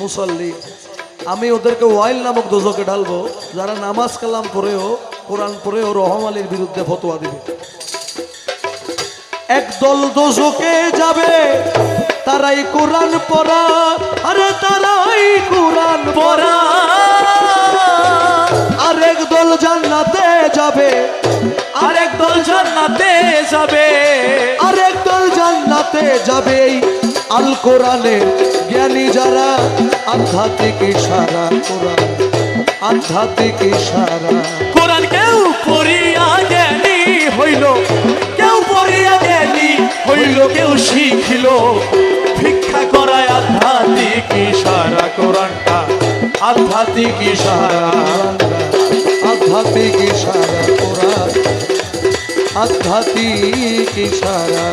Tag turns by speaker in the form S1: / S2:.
S1: মুসল্লি। আমি ওদেরকে ওয়াইল নামক দোজকে ঢালবো যারা নামাজ কালাম পড়েও কোরআন পড়েও রহম আলীর বিরুদ্ধে ফতোয়া দিবে। একদল দোজকে যাবে তারাই কোরআন পড়া আরে তারাই কোরআন পড়া। আরেক দল জান্নাতে যাবে
S2: আরেক দল জান্নাতে যাবে।
S1: আরেক দল জান্নাতে যাবে আল কোরআনের জ্ঞানী যারা আধ্যাত্মিক ইশারা কোরআন আধ্যাত্মিক ইশারা।
S2: কোরআন কেউ পড়িয়া জ্ঞানী হইল কেউ পড়িয়া জ্ঞানী হইল কেউ শিখিল। ভিক্ষা করায় আধ্যাত্মিক ইশারা কোরআনটা আধ্যাত্মিক ইশারা।
S1: আধ্যাত্মিক ইশারা কোরআন আধ্যাত্মিক ইশারা।